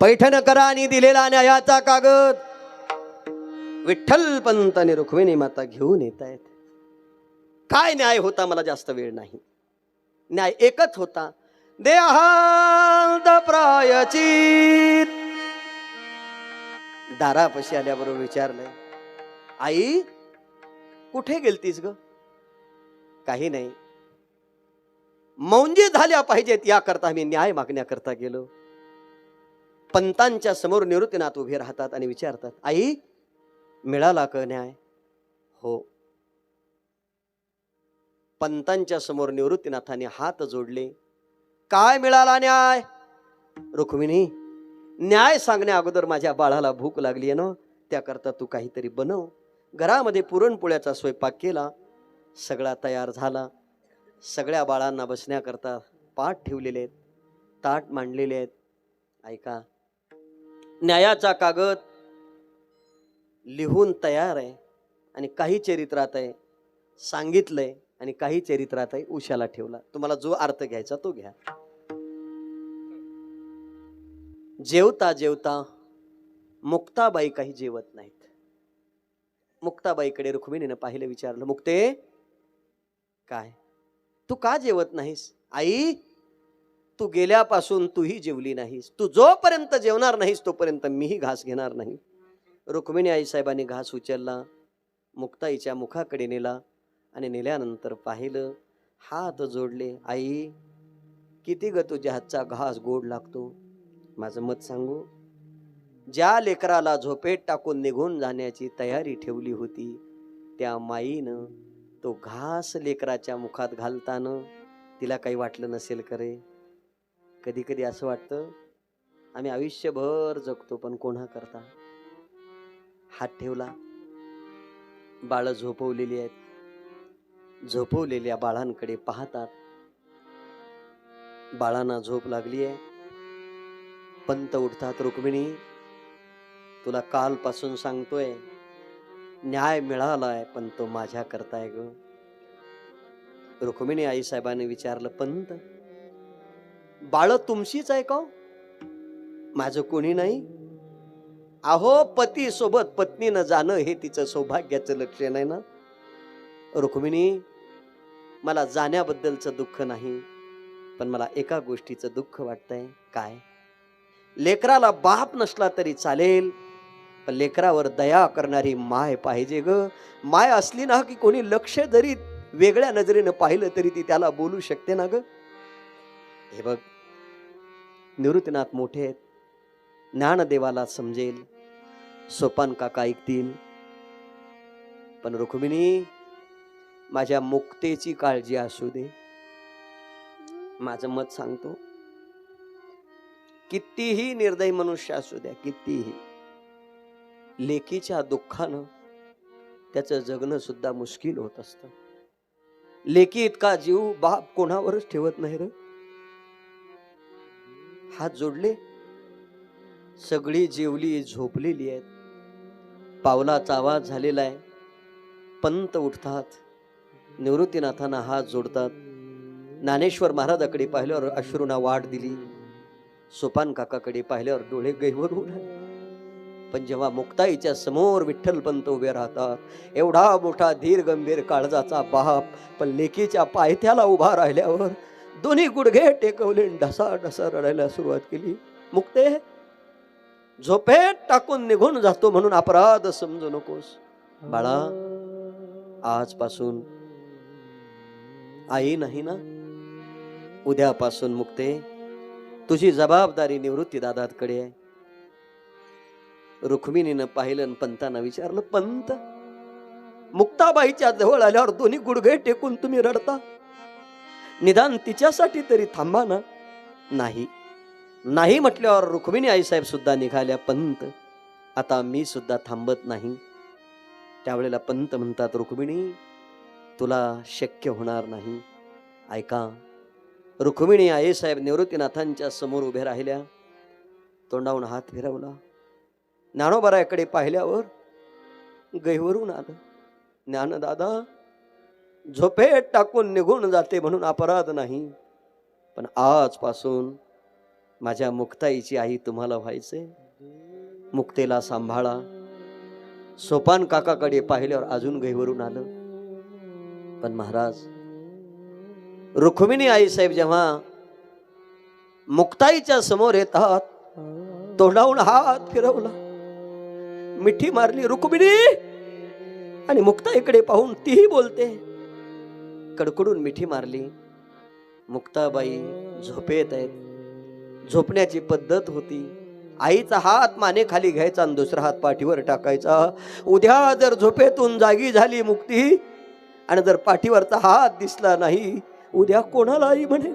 पैठण करा आणि दिलेला न्यायाचा कागद. विठ्ठल पंत आणि रुक्मिणी माता घेऊन येत आहेत काय न्याय होता मला जास्त वेळ नाही. न्याय एकच होता. देहांत प्रायचित दारापशी आल्याबरोबर विचारलंय आई कुठे गेलतीस ग? काही नाही. मौंजी झाल्या पाहिजेत याकरता मी न्याय मागण्याकरता गेलो. पंतांच्या समोर निवृत्तीनाथ उभे राहतात आणि विचारतात आई मिळाला का न्याय? हो. पंतांच्या समोर निवृत्तीनाथाने हात जोडले काय मिळाला न्याय? रुक्मिणी न्याय सांगण्या अगोदर माझ्या बाळाला भूक लागली आहे ना त्याकरता तू काहीतरी बनव. घरामध्ये पुरणपोळ्याचा स्वयंपाक केला सगळा तयार झाला. सगळ्या बाळांना बसण्याकरता पाठ ठेवलेले आहेत ताट मांडलेले आहेत. ऐका न्यायाचा कागद लिहून तयार आहे आणि काही चरित्रात आहे सांगितलंय आणि काही चरित्रात आहे उशाला ठेवला. तुम्हाला जो अर्थ घ्यायचा तो घ्या. जेवता जेवता मुक्ताबाई काही जेवत नाहीत. मुक्ताबाईकडे रुक्मिणीनं पाहिलं विचारलं मुक्ते काय? तू का जेवत नाहीस? आई तू गेल्यापासून तूही जेवली नाहीस. तू जोपर्यंत जेवणार नाहीस तोपर्यंत मीही घास घेणार नाही. रुक्मिणी आईसाहेबांनी घास उचलला मुक्ताईच्या मुखाकडे नेला आणि नेल्यानंतर पाहिलं हात जोडले आई किती ग तुझ्या हातचा घास गोड लागतो? माझं मत सांगू? ज्या लेकराला झोपेत टाकून निघून जाण्याची तयारी ठेवली होती त्या माईनं तो घास लेकराच्या मुखात घालताना तिला काही वाटलं नसेल करे? कधी कधी असं वाटतं आम्ही आयुष्यभर जगतो पण कोणा करता हात ठेवला. बाळं झोपवलेली आहेत. झोपवलेल्या बाळांकडे पाहतात. बाळांना झोप लागली आहे. पंत उठतात रुक्मिणी. तुला कालपासून सांगतोय न्याय मिळालाय पण तो माझ्या करताय ग. रुक्मिणी आईसाहेबाने विचारलं पंत बाळ तुमशीच आहे का हो? माझं कोणी नाही. अहो पती सोबत पत्नीनं जाणं हे तिचं सौभाग्याचं लक्षण आहे ना? रुक्मिणी मला जाण्याबद्दलचं दुःख नाही पण मला एका गोष्टीचं दुःख वाटतंय. काय? लेकराला बाप नसला तरी चालेल पण लेकरावर दया करणारी माय पाहिजे ग. माय असली ना की कोणी लक्ष जरी वेगळ्या नजरेनं पाहिलं तरी ती त्याला बोलू शकते ना ग. हे बघ निवृत्तीनाथ मोठे आहेत. ज्ञानदेवाला समजेल. सोपान काका ऐकतील. पण रुक्मिणी माझ्या मुक्तेची काळजी असू दे. माझं मत सांगतो. कितीही निर्दयी मनुष्य असू द्या कितीही. लेकीच्या दुःखानं त्याचं जगणं सुद्धा मुश्किल होत असतं. लेकी इतका जीव बाप कोणावरच ठेवत नाही र. हात जोडले. सगळी जेवली झोपलेली आहेत. पावलाचा आवाज झालेला आहे. पंत उठतात. निवृत्तीनाथांना हात जोडतात. ज्ञानेश्वर महाराजाकडे पाहिल्यावर अश्रूना वाट दिली. सोपान काकाकडे पाहिल्यावर डोळे गैवरून आले. पण जेव्हा मुक्ताईच्या समोर विठ्ठल पंत उभे राहतात एवढा मोठा धीर गंभीर काळजाचा बाप पण लेकीच्या पायथ्याला उभा राहिल्यावर दोन्ही गुडघे टेकवले ढसा ढसा रडायला सुरुवात केली. मुक्ते झोपेत टाकून निघून जातो म्हणून अपराध समजू नकोस. बाळा आजपासून आई नाही ना? उद्यापासून मुक्ते तुझी जबाबदारी निवृत्ती दादाकडे आहे. रुक्मिणीनं पाहिलं आणि पंतांना विचारलं पंत मुक्ताबाईच्या जवळ आल्यावर दोन्ही गुडघे टेकून तुम्ही रडता? निदान तिच्यासाठी तरी थांबा ना. नाही. नाही म्हटल्यावर रुक्मिणी आईसाहेब सुद्धा निघाल्या पंत. आता मी सुद्धा थांबत नाही. त्यावेळेला पंत म्हणतात रुक्मिणी तुला शक्य होणार नाही. ऐका. रुक्मिणी आईसाहेब निवृत्तीनाथांच्या समोर उभे राहिल्या. तोंडावून हात फिरवला. ज्ञानोबरायाकडे पाहिल्यावर गैवरून आलं. ज्ञानदादा झोपेत टाकून निघून जाते म्हणून अपराध नाही. पण आजपासून माझ्या मुक्ताईची आई तुम्हाला व्हायचे. मुक्तेला सांभाळा. सोपान काकाकडे पाहिल्यावर अजून गैवरून आलं. पण महाराज रुक्मिणी आई साहेब जेव्हा मुक्ताईच्या समोर येतात तोंडावून हात फिरवला. मिठी मारली रुक्मिणी! आणि मुक्ताईकडे पाहून तीही बोलते. कडकडून मिठी मारली. मुक्ताबाई झोपेत आहेत. झोपण्याची पद्धत होती. आईचा हात माने खाली घ्यायचा आणि दुसरा हात पाठीवर टाकायचा. उद्या जर झोपेतून जागी झाली मुक्ती आणि जर पाठीवरचा हात दिसला नाही उद्या कोणाला आई म्हणे?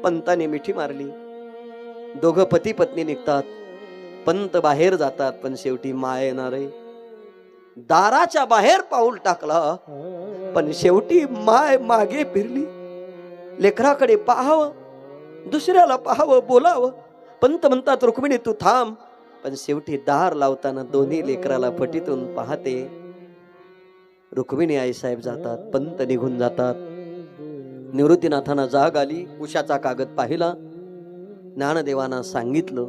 पंताने मिठी मारली. दोघं पती पत्नी निघतात. पंत बाहेर जातात पण शेवटी माय येणार. आहे दाराच्या बाहेर पाऊल टाकला. पण शेवटी माय मागे फिरली. लेकराकडे पाहावं दुसऱ्याला पाहावं बोलावं. पंत म्हणतात रुक्मिणी तू थांब. पण शेवटी दार लावताना दोन्ही लेकराला फटीतून पाहते. रुक्मिणी आईसाहेब जातात पंत निघून जातात. निवृत्तीनाथांना जाग आली उशाचा कागद पाहिला. ज्ञानदेवांना सांगितलं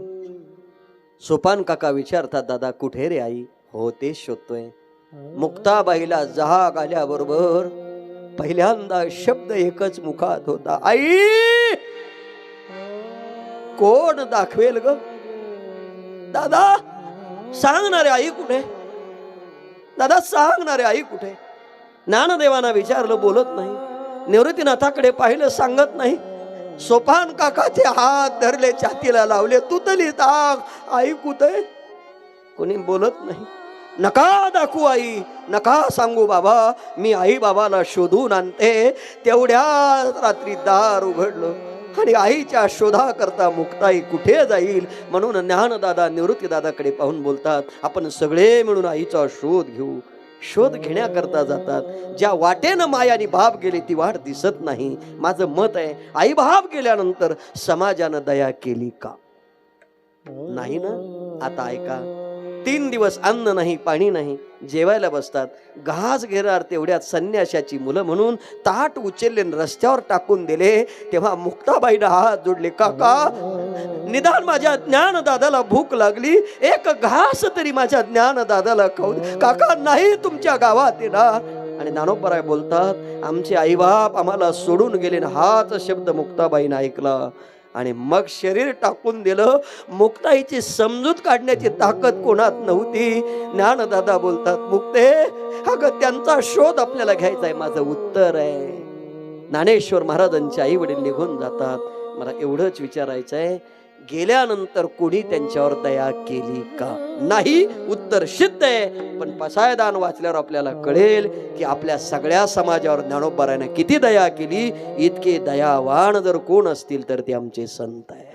सोपान काका विचारतात दादा कुठे रे आई? हो ते शोधतोय. मुक्ताबाईला जहाग आल्याबरोबर पहिल्यांदा शब्द एकच मुखात होता. आई! कोण दाखवेल ग? दादा सांगणारे आई कुठे? दादा सांगणारे आई कुठे? ज्ञानदेवांना विचारलं बोलत नाही. निवृत्तीनाथाकडे पाहिलं सांगत नाही. सोपान काकाचे हात धरले छातीला लावले तुतली ताक आई कुठे? कोणी बोलत नाही. नका दाखवू आई नका सांगू बाबा मी आई बाबाला शोधून आणते. तेवढ्या रात्री दार उघडलं आणि आईच्या शोधा करता मुक्ताई कुठे जाईल? म्हणून ज्ञानदादा निवृत्तीदादाकडे पाहून बोलतात आपण सगळे मिळून आईचा शोध घेऊ. शोध घेण्याकरता जातात. ज्या वाटेनं माय आणि बाप गेले ती वाट दिसत नाही. माझं मत आहे आई बाप गेल्यानंतर समाजानं दया केली का? नाही ना? आता ऐका. तीन दिवस अन्न नाही पाणी नाही जेवायला बसतात. घास घेणार तेवढ्यात संन्याशाची मुलं म्हणून ताट उचलले रस्त्यावर टाकून दिले. तेव्हा मुक्ताबाईनं हात जोडले काका निदान माझ्या ज्ञान दादाला भूक लागली. एक घास तरी माझ्या ज्ञान दादाला खाऊ काका नाही तुमच्या गावात येणार आणि नानोपराय बोलतात आमचे आईबाप आम्हाला सोडून गेले आणि हाच शब्द मुक्ताबाईनं ऐकला. आणि मग शरीर टाकून दिलं. मुक्ताईची समजूत काढण्याची ताकद कोणात नव्हती. ज्ञानदादा बोलतात मुक्ते अगं त्यांचा शोध आपल्याला घ्यायचा आहे. माझं उत्तर आहे. ज्ञानेश्वर महाराजांचे आई वडील निघून जातात. मला एवढंच विचारायचं आहे गेल्यानंतर कोणी त्यांच्यावर दया केली का? नाही उत्तर सिद्ध आहे. पण पसायदान वाचल्यावर आपल्याला कळेल की आपल्या सगळ्या समाजावर ज्ञानोपरायनं किती दया केली. इतके दयावान जर कोण असतील तर ते आमचे संत आहे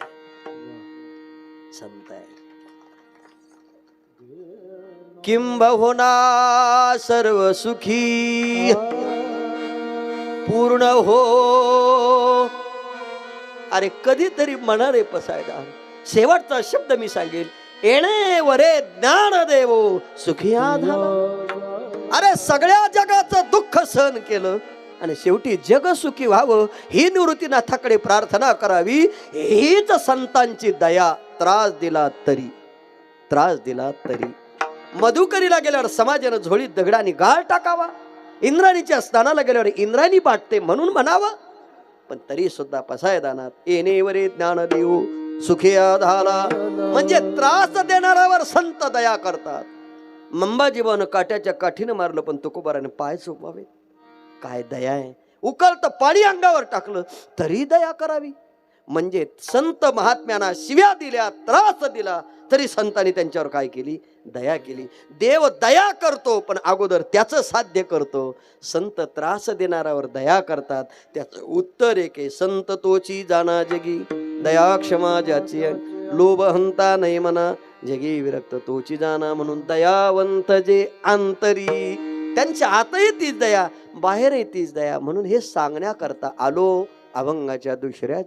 संत आहे किंबहुना सर्व सुखी पूर्ण हो अरे कधीतरी म्हणा पसायदा शेवटचा शब्द मी सांगेल. येणे वरे ज्ञान देव सुखिया झाला अरे सगळ्या जगाचं दुःख सहन केलं आणि शेवटी जग सुखी व्हावं ही निवृत्तीनाथाकडे प्रार्थना करावी हीच संतांची दया. त्रास दिला तरी. त्रास दिला तरी. मधुकरीला गेल्यावर समाजानं झोळीत दगडाने गाळ टाकावा. इंद्राणीच्या स्थानाला गेल्यावर इंद्राणी पाटते म्हणून म्हणावं पण तरी सुद्धा पसायदानात येणेवरे ज्ञान देऊ सुखिया झाला म्हणजे त्रास देणाऱ्यावर संत दया करतात. मंबाजीबानं काट्याच्या काठीनं मारलं पण तुकोबाराने पाय चोपावे काय दया आहे? उकळतं पाणी अंगावर टाकलं तरी दया करावी. म्हणजे संत महात्म्यांना शिव्या दिल्या त्रास दिला तरी संतांनी त्यांच्यावर काय केली? दया केली. देव दया करतो पण अगोदर त्याचं साध्य करतो. संत त्रास देणाऱ्यावर दया करतात. त्याचं उत्तर एक आहे संत तोची जाना जगी. दया क्षमा ज्याची लोभ हंता नाही म्हणा जगी विरक्त तोची जाना म्हणून दयावंत जे आंतरी. त्यांच्या आतही तीच दया बाहेरही तीच दया म्हणून हे सांगण्याकरता आलो. अभंगाच्या दुसऱ्या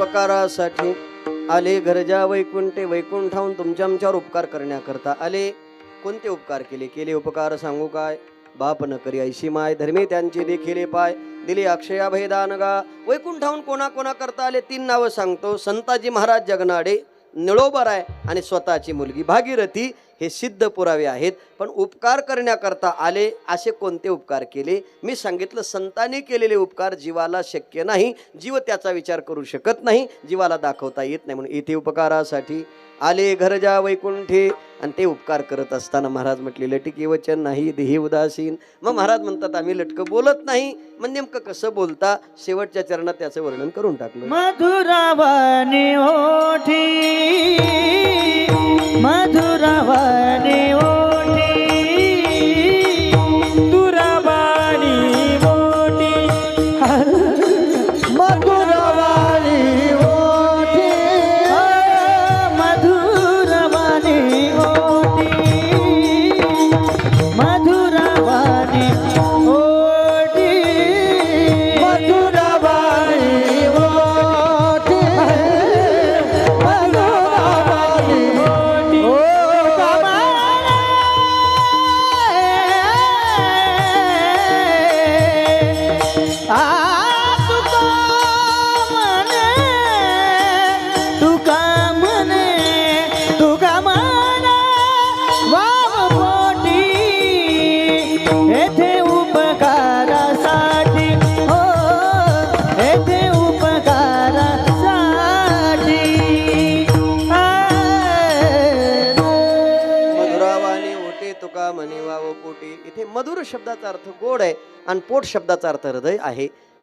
उपकारासाठी आले घरजा वैकुंठे वैकुंठाहून तुमच्या आमच्यावर उपकार करण्याकरता आले. कोणते उपकार केले? केले उपकार सांगू काय? बाप न करी ऐशी माय धर्मे त्यांचे देखिले पाय. दिले अक्षया भैदान गा वैकुंठाहून कोणा कोणा करता आले? तीन नावं सांगतो. संताजी महाराज जगनाडे निळोबर आहे आणि स्वतःची मुलगी भागीरथी. हे सिद्ध पुरावे आहेत पण उपकार करण्याकरता आले असे कोणते उपकार केले? मी सांगितलं संतांनी केलेले उपकार जीवाला शक्य नाही जीव त्याचा विचार करू शकत नाही जीवाला दाखवता येत नाही म्हणून येथे उपकारासाठी आले घरजा वैकुंठे. आणि ते उपकार करत असताना महाराज म्हटले लटिके वचन नाही देही उदासीन. मग महाराज म्हणतात आम्ही लटकं बोलत नाही. मग नेमकं कसं बोलता? शेवटच्या चरणात त्याचं वर्णन करून टाकलं. मधुरावानी ओठी. मधुरावाने शब्दाचा अर्थ गोड आहे आणि पोट शब्दाचा अर्थ हृदय आहे.